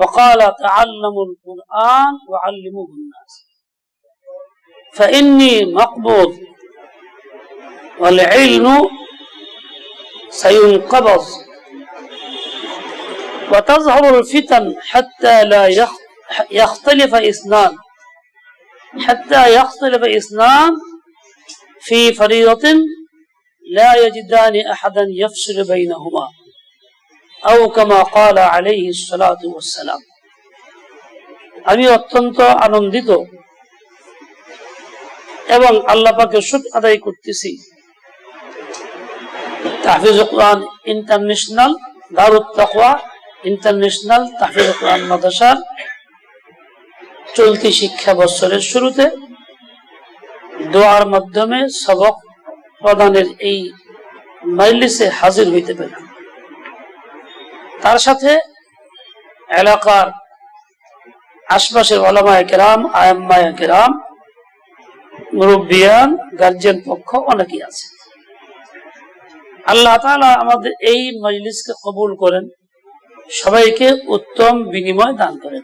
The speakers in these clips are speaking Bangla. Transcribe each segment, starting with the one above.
وقال تعلموا القرآن وعلموه الناس. فإني مقبوض والعلم سينقبض وتظهر الفتن حتى لا يخ- يختلف اثنان حتى يختلف اثنان في فريضة لا يجدان أحدا يفصل بينهما. أو كما قال عليه আলাইহি والسلام আমি অত্যন্ত আনন্দিত এবং আল্লাহ পাকে সুখ আদায় করতেছি। তাহফিজ কোরআন ইন্টারন্যাশনাল দারুত তাকওয়া ইন্টারন্যাশনাল, তাহফিজ কোরআন মাদ্রাসার চলতি শিক্ষা বছরের শুরুতে দোয়ার মাধ্যমে সবক প্রদানের এই মাইলিসে হাজির হইতে পেলাম। তার সাথে এলাকার আশপাশের ওলামায় কেরাম, আয়াম্মায় কেরাম, মুরব্বিয়ান, গার্জিয়ান পক্ষ অনেকেই আছে। আল্লাহ তাআলা আমাদের এই মজলিসকে কবুল করেন, সবাইকে উত্তম বিনিময় দান করেন।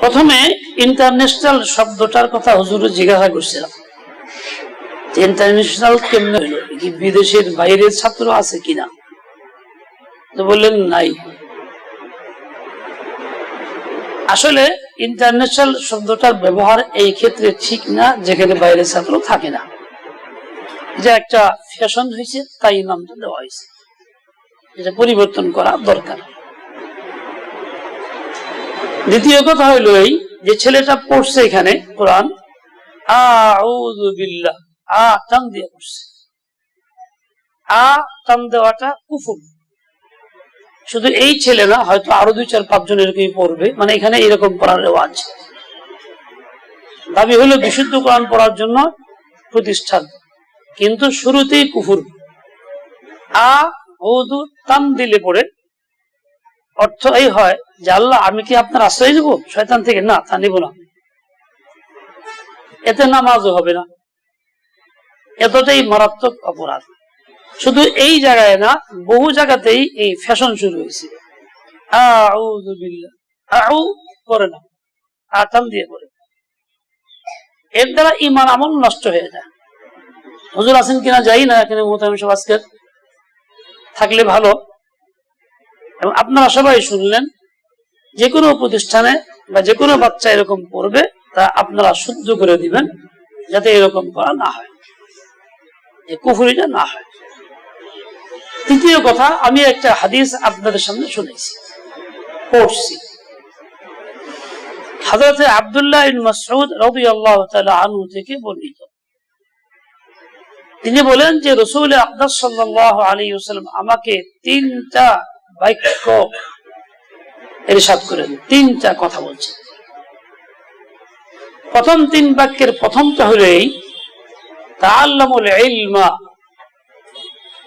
প্রথমে ইন্টারন্যাশনাল শব্দটার কথা হুজুর জিজ্ঞাসা করছিলাম। ইন্টারন্যাশনাল কেমনে হইল কি বিদেশের বাইরের ছাত্র আছে কিনা? তো বললেন, নাই। আসলে ইন্টারন্যাশনাল শব্দটার ব্যবহার এই ক্ষেত্রে ঠিক না, যেখানে বাইরের ছাত্র থাকে না। যে একটা ফ্যাশন হয়েছে, তাই নামটা দেওয়া হয়েছে। এটা পরিবর্তন করা দরকার। দ্বিতীয় কথা হইল এই যে ছেলেটা পড়ছে এখানে কোরআন আ, টান দিয়ে পড়ছে। আ, টান দেওয়াটা কুফুর। শুধু এই ছেলে না, হয়তো আরও দুই, চার পাঁচজন এরকমই পড়বে। মানে এখানে এরকম পড়ার রেওয়াজ। দাবি হলো বিশুদ্ধ কোরআন পড়ার জন্য প্রতিষ্ঠান। কিন্তু শুরুতেই কুফুর। আ হৌদু তান দিলে পড়ে। অর্থ এই হয় যে, আল্লাহ, আমি কি আপনার আশ্রয় দেবো শয়তান থেকে, না, তা নিব না। এতে নামাজও হবে না। এতটাই মারাত্মক অপরাধ। শুধু এই জায়গায় না, বহু জায়গাতেই এই ফ্যাশন শুরু হয়েছে। করে না, আতাম দিয়ে করে এর দ্বারা ইমান আমল নষ্ট হয়ে যায়। হুজুর আছেন কিনা যাই না, এখানে থাকলে ভালো। এবং আপনারা সবাই শুনলেন যে কোনো প্রতিষ্ঠানে বা যে কোনো বাচ্চা এরকম পড়বে, তা আপনারা শুদ্ধ করে দিবেন, যাতে এরকম করা না হয়। কুফুরিটা না হয়। তৃতীয় কথা, আমি একটা হাদিস আপনাদের সামনে শুনেছি, পড়ছি। হাজরত আবদুল্লাহ মাসউদ রাদিয়াল্লাহু তাআলা আনহু থেকে বর্ণিত। তিনি বলেন যে, রসুল আকদাস সাল্লাল্লাহু আলাইহি ওয়াসাল্লাম আমাকে তিনটা বাক্য এরশাদ করেন, তিনটা কথা বলছেন। প্রথম তিন বাক্যের প্রথমটা হলো এই, তাআল্লামুল ইলমা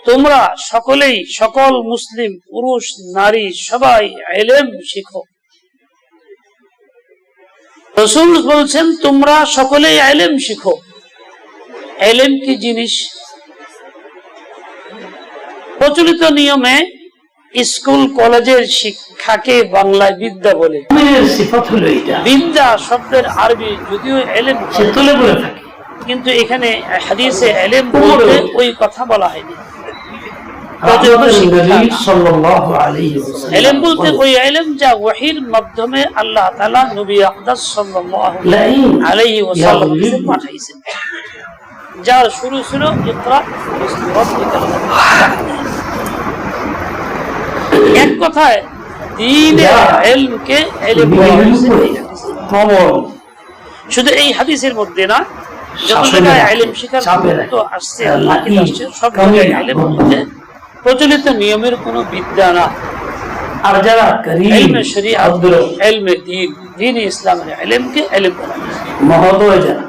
তোমরা সকলেই সকল মুসলিম পুরুষ নারী সবাই এলেম শিখো। রসুল বলছেন তোমরা সকলেই এলেম শিখো। এলেম কি জিনিস? প্রচলিত নিয়মে স্কুল কলেজের শিক্ষাকে বাংলায় বিদ্যা বলে। বিদ্যা শব্দের আরবি যদিও এলেম তুলে বলে থাকে। কিন্তু এখানে হাদিসে এলেম বলতে ওই কথা বলা হয়নি। এলেম বলতে ওই এলেম যা ওয়াহির মাধ্যমে আল্লাহ তাআলা নবী আকদাস সাল্লাল্লাহু আলাইহি ওয়াসাল্লাম পাঠাইছেন? যার শুরু ছিল ইকরা এক কথায়। শুধু এই হাদিসের মধ্যে না যত জায়গায় শিখার আসছে আল্লাহ আসছে সব জায়গায় প্রচলিত নিয়মের কোনো বিদ্যা না। আর যারা করিম ইসলামের ইলমকে ইলম বলা মহোদয় যারা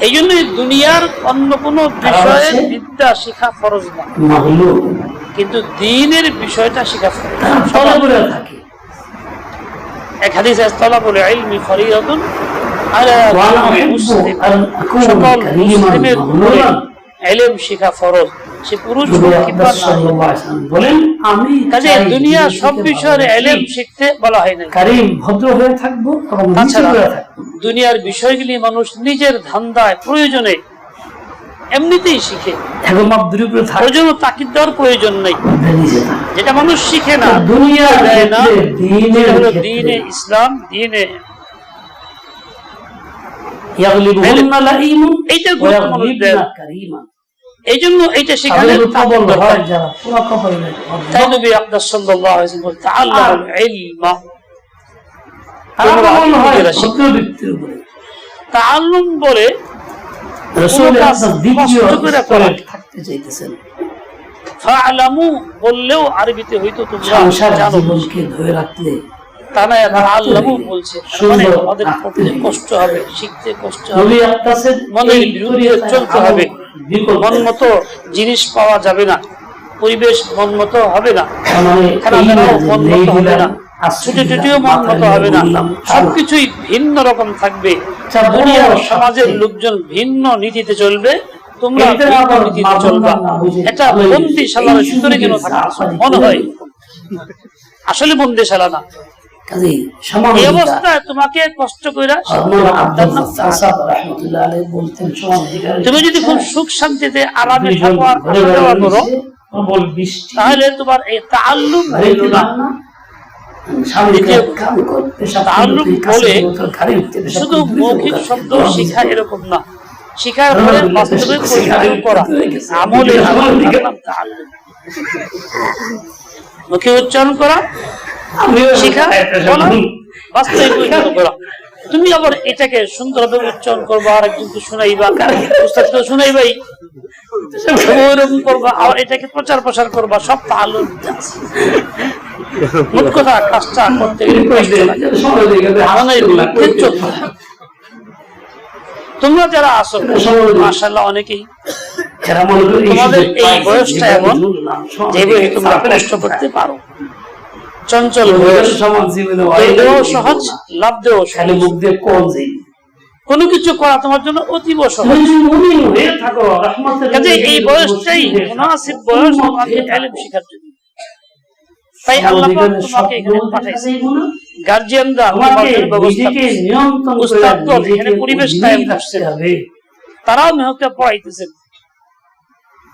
এই জন্য দুনিয়ার অন্য কোনো বিষয়ে বিদ্যা শেখা ফরজ না। কিন্তু দিনের বিষয়টা শেখা ফরজ। থাকে। এক হাদিস তলাবুল ইলমি সকল মুসলিমের শেখা ফরজ। সে পুরুষ বলেন আমি কাজে দুনিয়া সব বিষয়ের এলেম শিখতে বলা হয় নাই। কারিম ভদ্র হয়ে থাকব তাছাড়া দুনিয়ার বিষয়গুলি মানুষ নিজের ধান্দায় প্রয়োজনে এমনিতেই শিখে। ওই জন্য তাকিদ দেওয়ার প্রয়োজন নেই। যেটা মানুষ শিখে না দুনিয়ার দেয় না ক্ষেত্রে যেটা হলো দিনে ইসলাম দিনে ওয়া গুরুত্ব মানুষ দেয় না। এই জন্য তাই নবী আপনার বলতে বলে চাইতেছেন। ফাআলামু বললেও আরবিতে হয়তো তোমরা ধরে রাখলে বলছে মানে আমাদের পড়তে কষ্ট হবে শিখতে কষ্ট হবে। মনের বিরুদ্ধে চলতে হবে। মন মতো জিনিস পাওয়া যাবে না। পরিবেশ মন মতো হবে না। মানে খেলাধুলাও মন মতো হবে না। ছুটি টুটিও মন মতো হবে না। সবকিছুই ভিন্ন রকম থাকবে। আচ্ছা, সমাজের লোকজন ভিন্ন নীতিতে চলবে। তোমরা এটা নীতিতে চলবা। এটা বন্দিশালার ভিতরে কেন সুযোগের থাকতেছো চাপ মনে হয়। আসলে বন্দিশালা না। কাজেই এই সমানতা। তোমাকে কষ্ট রাহমাতুল্লাহ আলাইহি বলতেন তুমি যদি খুব সুখ শান্তিতে আরামে থাকো আর করো তাহলে তোমার এই তাআল্লুম হইল না। শুধু মৌখিক শব্দ শিখা এরকম না। শিখার পরে বাস্তবে করা। আমলে মুখে উচ্চারণ করা আমিও শিখা বলা। বাস্তবে পরিণত করা। তুমি আবার এটাকে সুন্দরভাবে উচ্চারণ করবা আর একজনকে শুনাইবা উস্তাদকে শুনাইবাই। ওইরকম করবা আবার এটাকে প্রচার প্রসার করবা সব তাহলে মোট কথা কাজটা করতে। তোমরা যারা আসো মাসাল্লাহ অনেকেই। তোমাদের এই বয়সটা এমন যে দিয়ে তোমরা কষ্ট করতে পারো। চঞ্চল বয়স বয়স। সমাজ জীবনে দেও অনেক সহজ লাভ দেও মুখ দিয়ে কোন কোনো কিছু করা তোমার জন্য অতীব সহজ। কাজে এই বয়সটাই মুনাসিব বয়স উম্মত তোমাকে শেখার জন্য। তাই আল্লাহ তোমাকে এখানে পাঠাইছে। গার্জিয়ানরা ব্যবস্থা এখানে পরিবেশ কায়েম করছে। তারাও মেহকে পড়াইতেছেন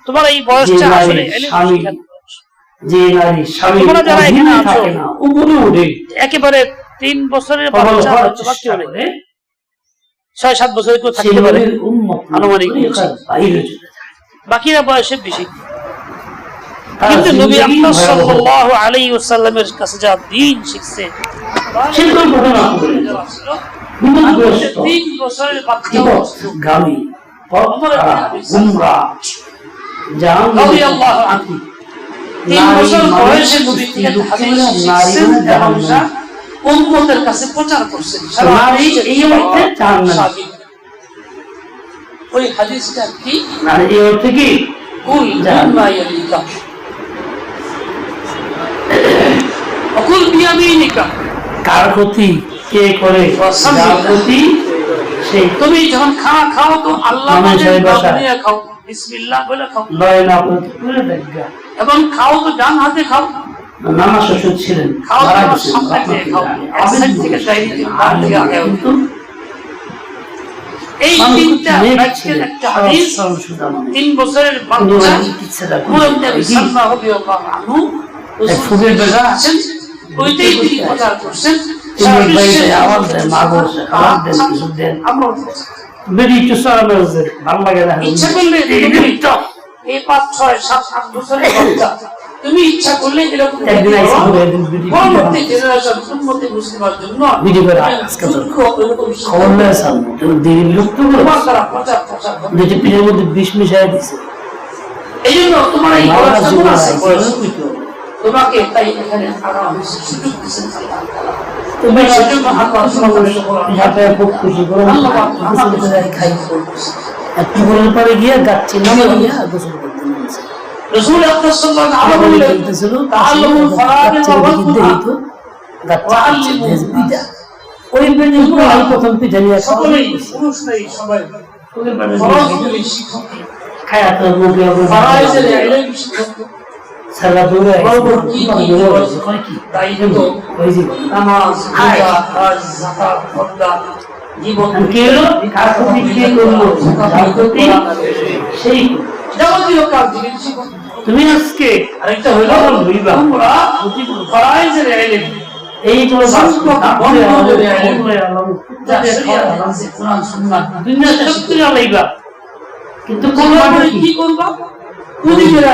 তোমার এই বয়সটা আসলে তোমরা যারা এখানে আছো, একেবারে তিন বছরের বাচ্চা ছয় সাত বছরের কেউ থাকতে পারে। আনুমানিক। বাকিরা বয়সে বেশি। কিন্তু নবী ভয়াবহ। সাল্লাল্লাহু আলাইহি ওয়াসাল্লামের কাছে যা দ্বীন শিখছে তিন বছরের বাচ্চা বিপদগামী, তিন নারী বছর বয়সে নবী থেকে হাদিস শিখছেন এবং যা উম্মতের কাছে প্রচার করছেন নারী এই অর্থে জাহান্নামে। ওই হাদিসটা কি? নারী এই অর্থে কি? কুল জাহান্নাম। ইয়ালিকা। অকুল বিয়ামিনিকা। কার ক্ষতি? কে করে। সেই। তুমি যখন খানা খাও তো আল্লাহ খাও। বিসমিল্লাহ বলে খাও। লয় না করে দেখবা। এবং খাও তো ডান হাতে খাও। নানা শ্বশুর ছিলেন খাও সামনে দিয়ে খাও। সাইড থেকে দিন, থেকে আগে। কিন্তু এই তিনটা ছিলেন, একটা হাদিস। তিন বছরের বাচ্চা মুরব্বী সাল্লাল্লাহু আলাইহি এক ফুলের বেলা আছেন। ওইটাই তিনি প্রচার করছেন। আওয়াজ দেন, মা দেন, কিছু দেন। আমরা বেরি একটু সরা মেরেছে, ভালো লাগে না। ইচ্ছা করলে এই তুমি লোকটা, এই পাঁচ ছয় সাত আট বছরের বাচ্চা। তুমি ইচ্ছা করলে এরকম একদিন করতে আইসা পারো। করে একদিন ভিডিও পরবর্তী জেনারেশন উন্নতি মুসলিমের জন্য ভিডিও করে তো খবর সামনে, পিঠের মধ্যে বিষ মিশাই দিছে। এই জন্য তোমার এই। তোমাকে তাই এখানে আনা হয়েছে সুযোগ দিচ্ছেন আল্লাহ। তাআলা। সেজন্য আল্লাহ হাতে খুব খুশি করে আল্লাহ খাই একটু করে পরে গিয়ে গাচ্ছি নামে গিয়ে গোসল করতে নামছে রসুল আকরাম সাল্লাল্লাহু আলাইহি ওয়া সাল্লাম খেলতেছিল তাআল্লুমুল ফারাইদ ওয়া ওয়াকুহা। গাচ্ছি পিঠা ওই বেঞ্চে প্রথম পিঠা নিয়ে সকলেই পুরুষ নেই সবাই ফরজগুলি শিখো হায়াত মুখে ফারাইজের ইলম শিক্ষক। তুমি আজকে আরেকটা হইল এই কিন্তু কোন কি? কি করবা? মহিলা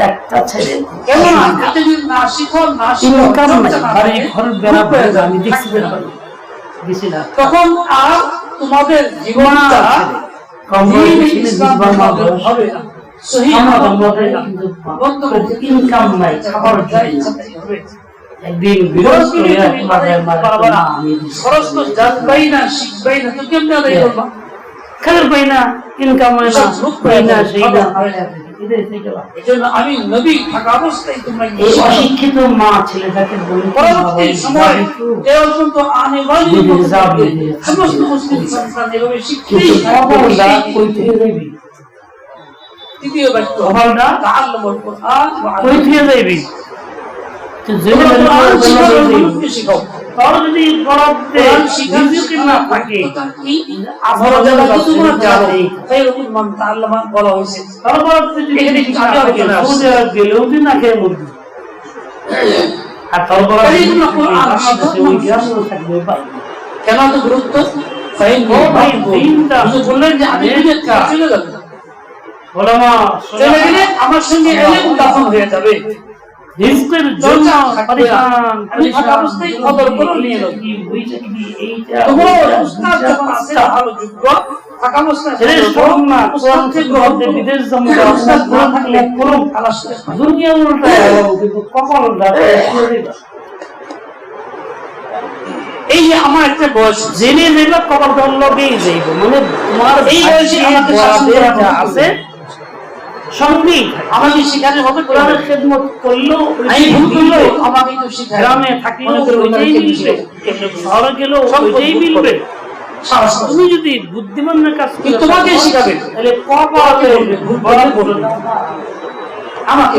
একটা ছেলে। আমি তখন আর তোমাদের জীবনটা। হবে না। সহি আমাদের কিন্তু ইনকাম নাই খাবার যা জন্য ইচ্ছা তাই হবে। একদিন খরচ বিরক্ত করে তুমি মাথায় আদায় মারে করতে পারবা না। খরচ তো জানবাই না, শিখবাই না, তো কেমনে আদায় করবা? খাবার পাই না ইনকাম হয় না ভোগ পাই না সেই না। আমি নবী থাকা অবস্থায় তোমরা এই অশিক্ষিত মা ছেলেটাকে বলে পরবর্তী সময় এ অত্যন্ত দিদি সমস্ত মুসলিম সন্তান এভাবে শিখতেই কিন্তু থাকবে, কপালটা শিখতেই কই থেকে যাইবি। তৃতীয় বাক্য কপালটা তাআল্লামুল কুরআন ওয়া কই থেকে যাইবি। বলা হয়েছে। না খেয়ে মরবি। কেন এত গুরুত্ব? বললেন যে আমি চলে যাব। আমার সঙ্গে দাফন হয়ে যাবে জন্য অবস্থায় কদর করো, নিয়ে নাও। এইটা, তোমরা উস্তাদ যখন আছে। ভালো যোগ্য থাকা না। বিদেশ জমা উস্তাদ না থাকলে খালাস দুনিয়া কিন্তু এই যে আমার একটা বয়স। জেনে যাইবা কপাল তোর লগেই যাইব। মানে তোমার এই বয়সে আমাকে শাসন। আছে। সঙ্গেই থাকে। আমাকে শিখাতে হবে কোরআনের খেদমত করল আমি ভুল করল আমাকে তো শিখায় গ্রামে থাকলেও করো ওইটাই মিলবে। শহরে গেলেও ওইটাই মিলবে। তুমি যদি বুদ্ধিমানের কাজ করে তোমাকে শিখাবে। তাহলে কপালে আমাকে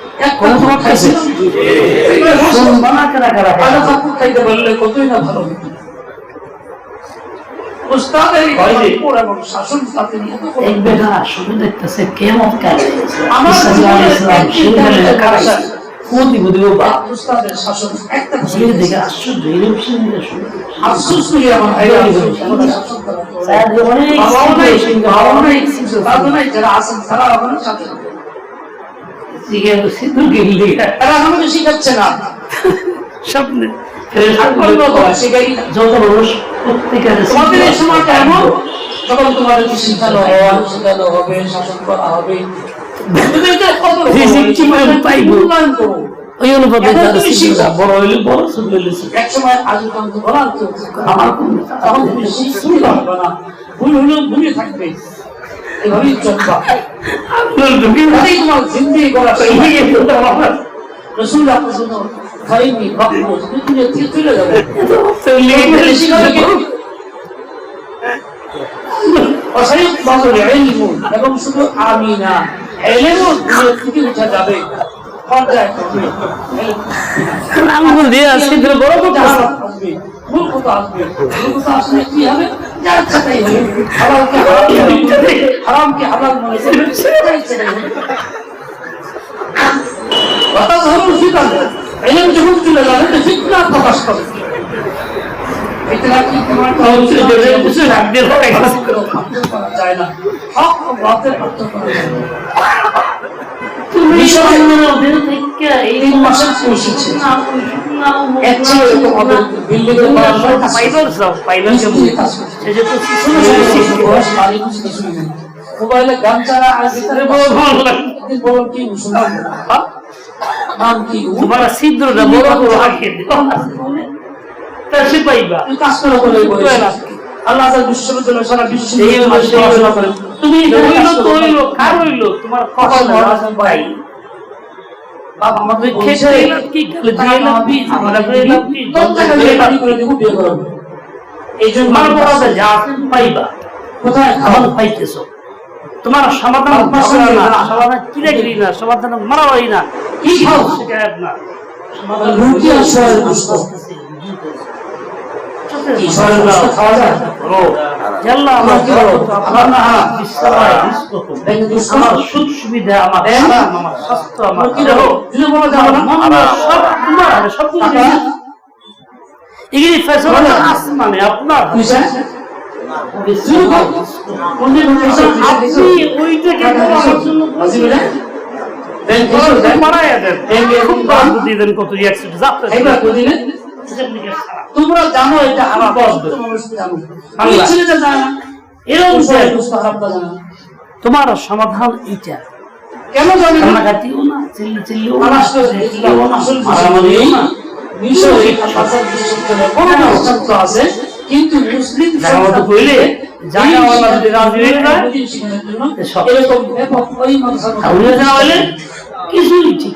এক কোন তোমার করা ভালো কাপড় খাইতে পারলে কতই না ভালো আশ্চর্য এরকম শুনতে শুনতে আফসোস করি আমার ভাই আফসোস আমাদের শাসন করা তো- শিখাচ্ছে না। স্বপ্নে। যত মানুষ তোমাদের এই সময়টা এমন শিখানো শেখানো হবে শাসন করা হবে। ওই অনুপাতে। বড় হইলে বড় ছোট হইলে এক সময় আমার ভুল হলেও ভুলে থাকবে। এভাবেই চলবা আপনার তাতেই তোমার জিন্দিগি গড়া এই যে বলতে রসুল আপনার জন্য খাইনি থেকে চলে যাবে এবং শুধু আমি না এলেও থেকে উঠা যাবে আঙ্গুল দিয়ে সিদ্ধ বড় কথা প্রকাশ করে ফিতনা কি তোমার হক ও বাতিল করা যায় না ওদের থেকে এই মাসের করে। মোবাইলে গান ছাড়া আর ভিতরে বড় ভালো লাগে। বড় কি হ্যাঁ? নাম কি তোমার ছিদ্রটা বড় বড় রাখিয়ে তা সে পাইবা কাজ করো বলে আল্লাহ বিশ্ববিদ্যালয় সারা বিশ্ব। তুমি হইল তো হইল কার হইল তোমার কপাল ভাই, তোমার বড় আছে যা আছে পাইবা। কোথায়? পাইতেছো। তোমার সমাধান আপনার ঝগড়া না। সমাধান কিরাকিরি না? সমাধান কি সমাধান রুটি আর সোয়ার গোস্ত। কি সোয়ার গোস্ত খাওয়া যায়? ও জাল্লা আমার সুখ সুবিধা আমার আমার স্বাস্থ্য আমার সব তোমার সব এগুলি ফেসলা আসমানে আপনার দিছো? আপনি ওইটাকে আমার জন্য দেন। ব্যাংকে খুব এখন দিয়ে দেন কত খাইবা কোনদিনে? তোমরা জানো এটা হারাম এরকম তোমার সমাধান এইটা। কেন জানে না? কান্নাকাটিও না চিল্লি চিল্লিও না মারামারিও না। আছে কিন্তু মুসলিম কইলে হয়ে হলে কিছুই ঠিক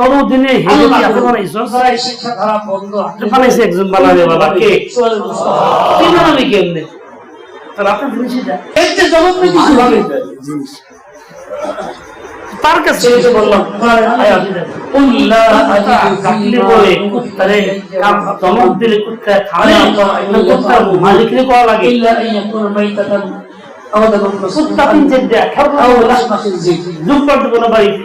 ততদিনে হেগে কি হাতে বানাইছো? শিক্ষা ধারা বন্ধ। বানাইছে একজন বানাবে বাবা, কে? তুই বানাবি কেমনে? তাহলে আপনার জিনিস এটা। এর কিছু তার কাছে বললাম। মালিকরে করা লাগে? কুত্তা জুম করতে কোনো বাড়িতে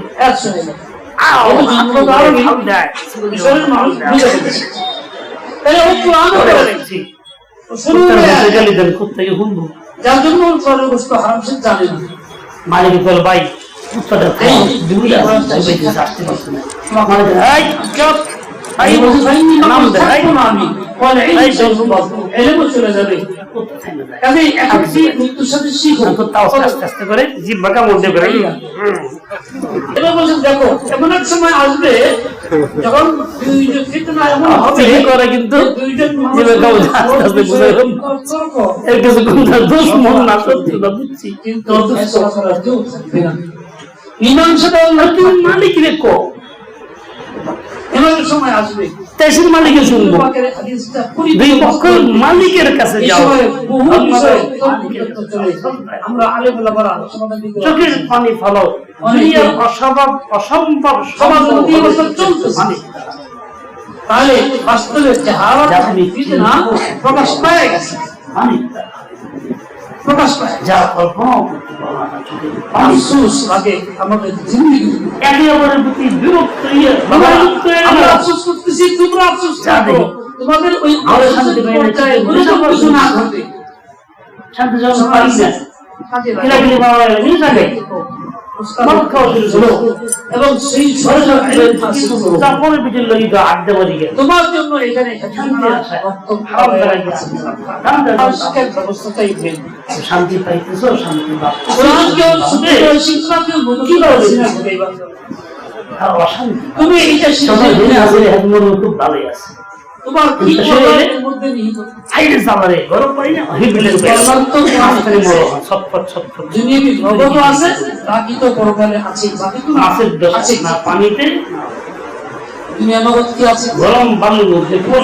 হয়ে মালিক বল ভাই কুত্তাটা খাও আসতে পারছে না নাম নাম দে এই থাকব না আমি বলে এই এই সেই এলেমও চলে যাবে কুত্তা খাই না যায় কাজে এখন কি মৃত্যুর সাথে শিখো কুত্তা আস্তে আস্তে আস্তে করে জিব্বাটা মধ্যে করে। এবার বলছেন দেখো এমন এক সময় আসবে যখন চিনি করে কিন্তু? এর কিছু দোষ মন না সত্যি বুঝছি। আল্লাহ তুমি মালিক রে কো এমন সময় আসবে। শুনব দুই পক্ষ মালিকের কাছে যাও। আমরা চোখের পানি ফলাও দুনিয়ার অসম্ভব অসম্ভব সমাজ তাহলে বাস্তবে জাহালাত যা আপনি ফিতনা প্রকাশ পায় গেছে। প্রকাশ পায়। যা কল্পনাও করতে পারো না। আফসোস লাগে আমাদের জিন্দিগি। একে অপরের প্রতি বিরক্ত হয়ে আমরা। আফসোস করতেছি তোমরা আফসোস করো। তোমাদের ওই শান্তি পর্যায়ে কিছু না। ঘটে। শান্তি যখন পাই না কিলাকিলি খাওয়া শুরু করল এবং সেই সরকারের ফাঁসি তারপরে আড্ডা বাড়ি গেল তোমার জন্য এখানে ব্যবস্থাটাই মেন শান্তি পাইতেছো শান্তি তুমি এইটা খুব ভালোই আছে। চালারে গরম পানিতে কোন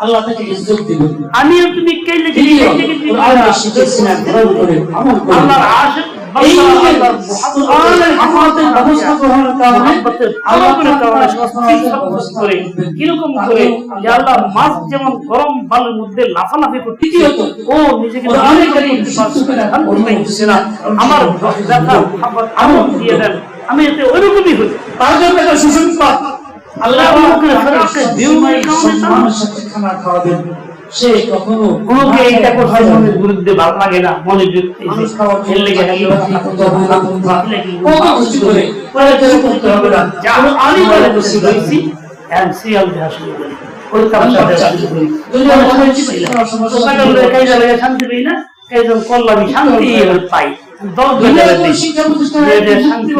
আল্লাহ তাকে ইজ্জত দিবেন তুমি কে লিখে দ্বিতীয়, কে লিখে কোরআন শিখেছি না গ্রহণ করে আমল আল্লাহর আশিক আল্লাহ কীরকম করে আল্লাহ মাছ যেমন গরম বালুর মধ্যে লাফালাফি করতে ও নিজেকে আমার ব্যথা আমার দিয়ে দেন আমি এতে ওইরকমই হই। তার জন্য সুসংবাদ আল্লাহ কারণে সাথে খানা খাওয়াবেন সে কখনো এইটা মনের বিরুদ্ধে ভালো লাগে না মনে কত কিছু করে করতে হবে না। আমি বলে। বসে রয়েছি শান্তি পাই। না। দশ শান্তি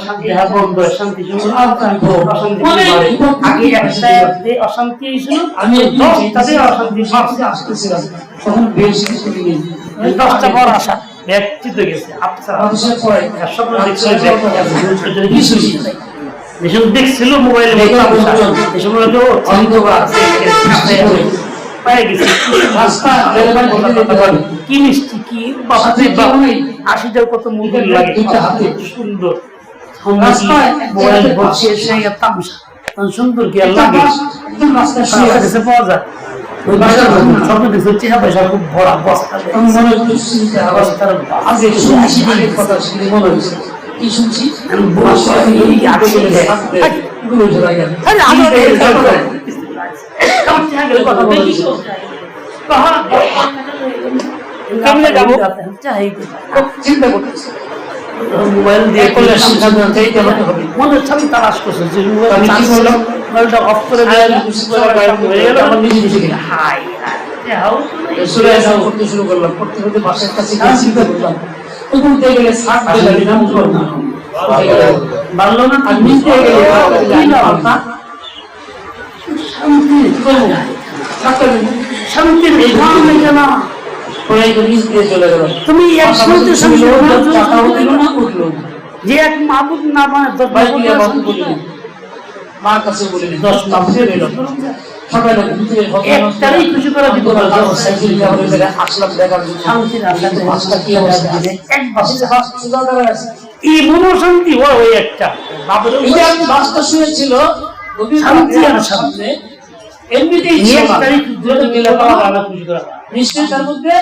শান্তি বন্ধ শান্তি আগে একটা অশান্তি হয়েছিল আমি দশ তাদের অশান্তি আসতেছিলাম তখন বেশ কিছু দশটা পর আসা ব্যক্তিত গেছে দেখছিল মোবাইলে পায়ে গেছে। রাস্তা পারে কি মিষ্টি কি? বাবা সাথে কেউ নেই। আশিটার কত দুইটা লাগে। হাতে। সুন্দর। রাস্তায় মোবাইল বসে এসে তামসা সুন্দর কি লাগে? রাস্তায়। কাছে পাওয়া যায়। স্বপ্ন দেখছে চেহারা পয়সা খুব বড় বস্তা। বস্তার আগে শুনছি কথা শুনে মনে হয়েছে। কি শুনছি? আগে আগে কেমনে যাব? চিন্তা করতেছে মোবাইল দিয়ে করলে। মনে হচ্ছে আমি তালাশ করছি যে? মোবাইলটা অফ করে। হাই করতে শুরু করলাম করতে করতে বাসার কাছে চিন্তা করলাম তো বলতে গেলে ষাট বেলা দিলাম বাড়লো না আর নিচে গেলে? শান্তি করব ডাক্তার শান্তির নাম নেই না পরে তো নিচ দিয়ে চলে গেল। তুমি একসাথে শান্তি টাকাও দিল না উঠল যে এক মাহবুব না মানে মার কাছে বলিনি দশ সকালে একটারই খুশি করা আসলাম দেখার মাছটা কি অবস্থা? এক বাসে বাস সুজা দাঁড়ায় আছে। এই মনোশান্তি হয় ওই একটা। বাপের এই যে বাসটা শুয়েছিল শান্তি আর শান্তি। সামনে, এমনিতেই তার মধ্যে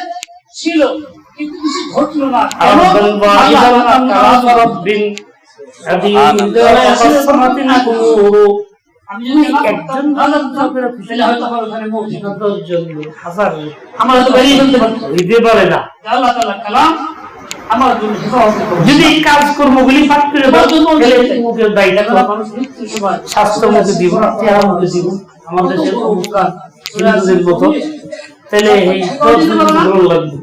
ছিল কিন্তু কিছু ঘটলো না। আমার তো বেরিয়ে ফেলতে পারতাম হইতে পারে না। আল্লাহ তাআলা কালাম আমার জন্য হেফাজত করবে। যদি এই কাজকর্মগুলি পাঠ করে মুখের দায়িত্ব স্বাস্থ্য মুখে দিব চেহারা মুখে দিব আমাদের হিন্দুদের মতো তাহলে এই লাগবে।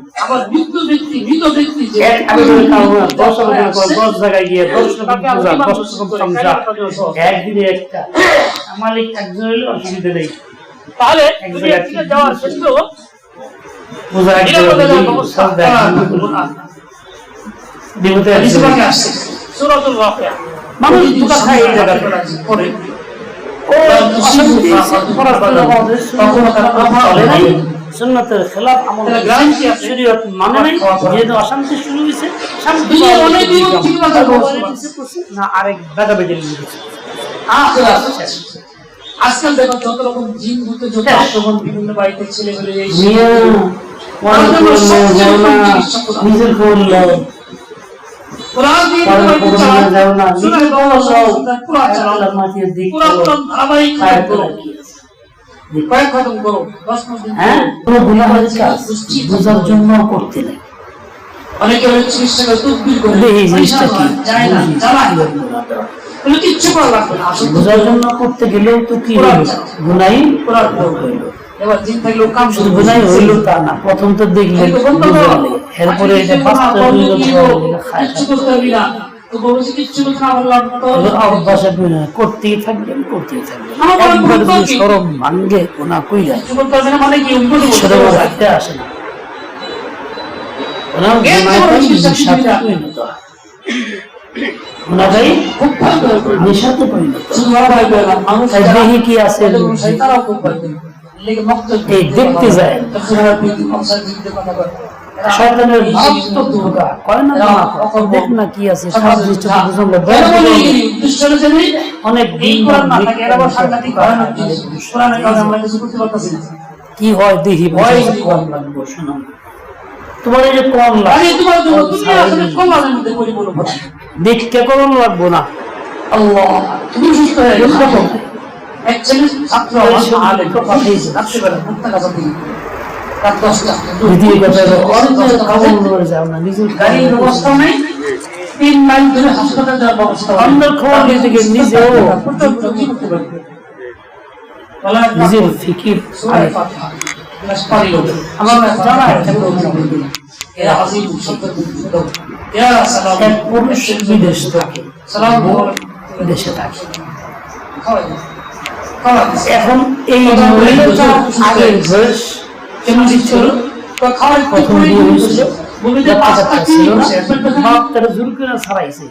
একদিনে একটা। মালিক একজন হলে অসুবিধা নেই। তাহলে যাওয়ার শ্রেষ্ঠ সূরাতুল ওয়াকিয়া মানুষ খায় এই ও অশান্তি তার নাই সুন্নতের খেলাফ আমল। শরীয়ত মানে নাই যেহেতু অশান্তি শুরু হয়েছে শান্তি? না আরেক বেটে লিখেছে আজকাল দেখো যত রকম জিন ভূতে যত আক্রমণ বিভিন্ন বাড়িতে ছেলে মেলে এই করলে। বোঝার জন্য করতে নেই। অনেকে অনেক চিকিৎসা করে তুকবির করে। এই জিনিসটা কি? যায় না কিচ্ছু করা লাগবে না বোঝার জন্য করতে গেলেও তো কি গুনাই পড়ো। এবার জিন থাকলেও কাম শুধু হইল তা না। প্রথম তো দেখলেন। এরপরে এটা বাস্তব কিছু করতে হবে। না। করতেই থাকবেন করতেই থাকবেন। একবার যদি সরম ভাঙ্গে আসে না। নেশাতে পরিণত কি আছে এই দেখতে যায়। শয়তানের মারাত্মক ধোকা করে না দেখ না কি আছে। অনেক হয় দেখি তোমার এই যে কম লাগবে দেখতে কম লাগবো না? এক ছেলে ছাত্র আমার আলেম রাত্রিবেলা প্রত্যেক দশটা। গাড়ির ব্যবস্থা নেই। তিন মাইল ধরে হাসপাতাল যাওয়ার ব্যবস্থা নিজেও নিজের ফিকির পুরুষ বিদেশ থাকে দেশে থাকে খাওয়াই দাও। খাওয়াই দিছে। এখন এই আগের বয়স কেমন বিয়ে হয়েছিল ছিল জোর করে ছাড়াইছে।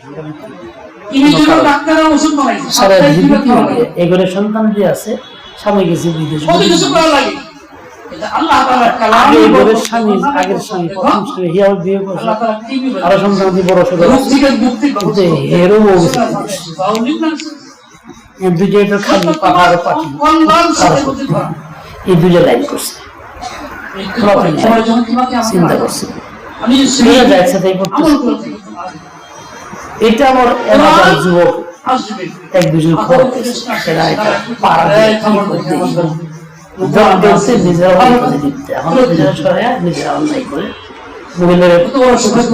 সারা। এগুলো সন্তান যে আছে স্বামী গেছে বিদেশ। আরও সন্তান বড়। হেরো দুজে তো খালি পাখি। এই দুজে লাইন করছে। চিন্তা করছে। এটা আমার এলাকার যুবক। এক দুজন খবর সেরা এটা পাড়া নিজেরা করে দিতে এখন নিজেরা সরাইয়া নিজেরা অন্যায় করে। মহিলারা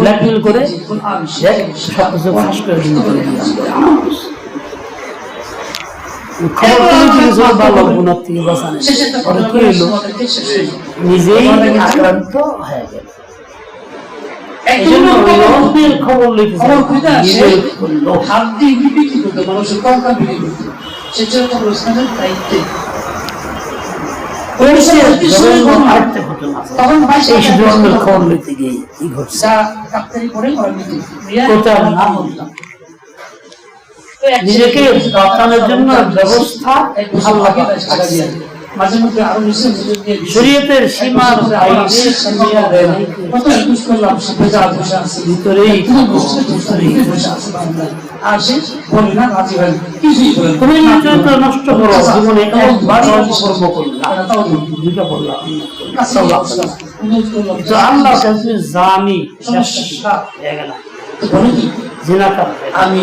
ব্ল্যাকমেল করে। সব কিছু ফাঁস করে খবর ভালো গুণার থেকে বাঁচানো ওরা কি। নিজেই আক্রান্ত হয়ে গেল। খবর- হাত দিয়ে বিক্রি করতো, মানুষের কঙ্কা বিক্রি করতো। দায়িত্বে। লইতে গিয়ে কি ঘটছে? কোথাও না বললাম। নিজেকে বাঁচানোর জন্য ব্যবস্থা আল্লাহ আগে বাইশ টাকা দিয়ে দেয়। মাঝে মধ্যে আরও বেশি নিজের দিয়ে দিচ্ছে। শরীয়তের সীমার বাইরে সীমা দেয় না। কত একুশ করলাম, সে বসে আছে। ভিতরেই তুমি বুঝতে বুঝতে রেখে বসে আছে বাংলায়। আর সে বলে না রাজি হয় কিছুই বলে তুমি নিজের নষ্ট করো। জীবনে একবার কর্ম বললাম আল্লাহ কাছে জানি শেষা। হয়ে গেল। কি? জিনাকার আমি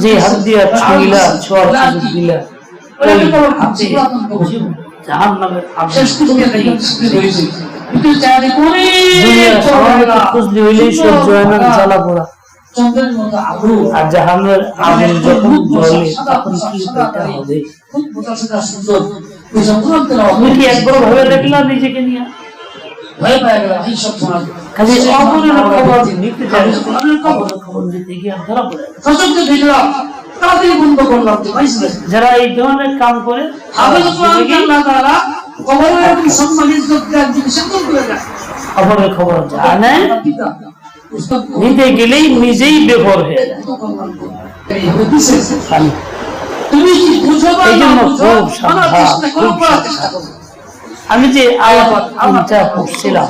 যে হাত দিয়া ছুঁইলা ছোঁয়ার সুযোগ দিলা জাহান নামের আগুন শেষ করে দেখি রয়েছে কিন্তু চারি করে দুনিয়ার সামান্য খুঁজলি হইলেই সহ্য হয় না জ্বালা পোড়া আর আগুন যখন তখন কি হবে তুমি কি একবার ভেবে দেখলা নিজেকে নিয়ে? ভয় পায় গেল এই সব শোনা কাজে অপরের খবর নিতে চাই অপরের খবর খবর দিতে গিয়ে ধরা পড়ে গেল। সশব্দে তাড়াতাড়ি বন্ধ করলাম যারা এই ধরনের কাম করে হাফেজ কোরআন আল্লাহ তাআলা কবরের এবং সম্মানিত জ্ঞান জিনিস করে দেয়। খবরের খবর জানে নিতে গেলেই নিজেই বেঘর হয়ে যায়। তুমি কি বুঝো বা না বুঝো? খুব সাবধান, চেষ্টা করো চেষ্টা করো। আমি যে আয়াত করছিলাম